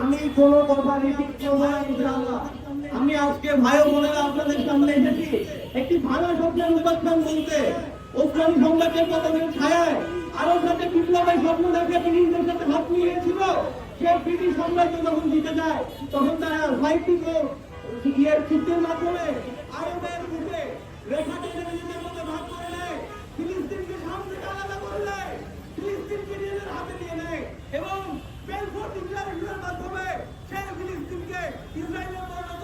আমি কোনো কথা আমি আজকে ভাই বোনেরা আপনাদের সামনে এসেছি। একটি ভালো স্বপ্নের উপাখ্যান বলতে, ওসমানী সম্রাটের পতনের ছায়ায় আরব রাতে বিপ্লবের স্বপ্ন দেখে ব্রিটিশদের সাথে হাত মিলিয়েছিল। সে ব্রিটিশ সাম্রাজ্য যখন জিতে যায়, তখন তারা হোয়াইটিং ইয়ের চুক্তির মাধ্যমে আরবের বুকে রেখা টেনে নিজেদের মধ্যে ভাগ করে নেয় ফিলিস্তিনকে সামনে থেকে আলাদা করে দেয় ফিলিস্তিনকে নিজেদের হাতে নিয়ে নেয় এবং বেলফোর ডিক্লারেশনের মাধ্যমে সে ফিলিস্তিনকে ইসরায়েলের পরিণত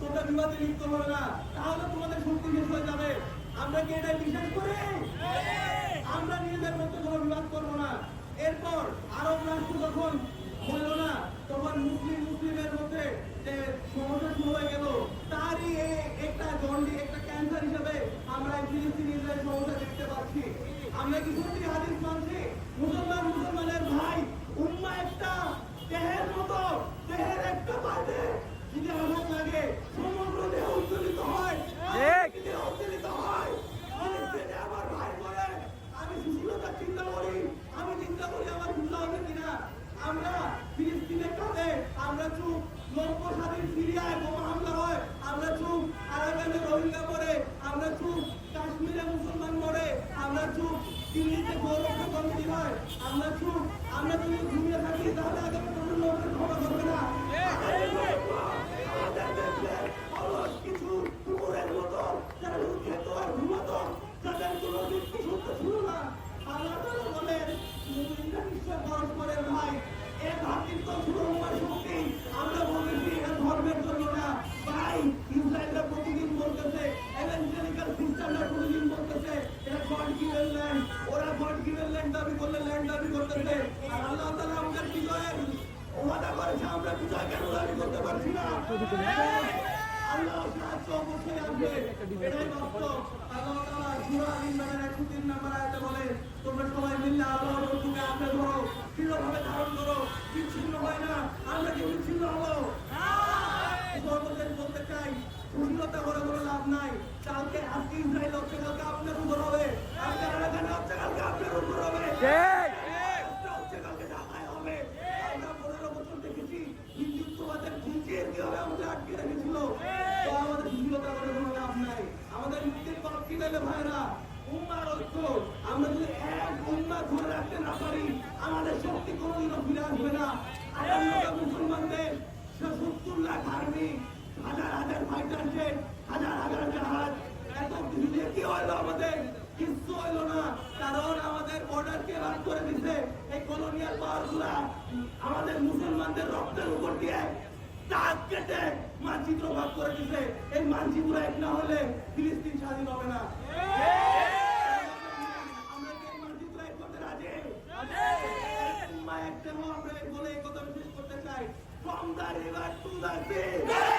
তোমরা বিবাদে লিপ্ত হবে না। তাহলে তোমাদের শক্তি শেষ যাবে। আমরা কি এটা বিশ্বাস করি? দেহের মতো দেহের একটা পাতে যদি আঘাত লাগে আমরা চুপ আমরা যদি ঘুমিয়ে থাকি তাহলে আগামী প্রজন্ম ক্ষমা করবে না। করেছে আমরা বিজয় কেন দাবি করতে পারছি না? আল্লাহ সাহায্য অবশ্যই আসবে এটাই বাস্তব। আল্লাহ তাআলা সূরা ইমরানের 103 নম্বর আয়াতে বলে তোমরা সবাই মিলে আল্লাহর হুকুমে আঁকড়ে ধরো, দৃঢ়ভাবে ধারণ করো। বিচ্ছিন্ন না, আমরা কি বিচ্ছিন্ন হব? সর্বশেষ বলতে চাই করে লাভ নাই। হবে। আপনার উপর হবে। আমাদের শক্তি কোনোদিনও ফিরে আসবে না। আটান্নটা মুসলমান দেশ সত্তর লাখ আর্মি হাজার হাজার ফাইটার জেট হাজার হাজার জাহাজ। এত কিছু দিয়ে কি হইল আমাদের? কিচ্ছু হইল না। কারণ আমাদের বর্ডারকে ভাগ করে দিছে এই কলোনিয়াল পাওয়ারগুলা আমাদের মুসলমানদের রক্তের উপর দিয়ে দাগ কেটে মানচিত্র ভাগ করে দিছে। এই মানচিত্র এক না হলে ফিলিস্তিন স্বাধীন হবে I'm gonna go to the beach.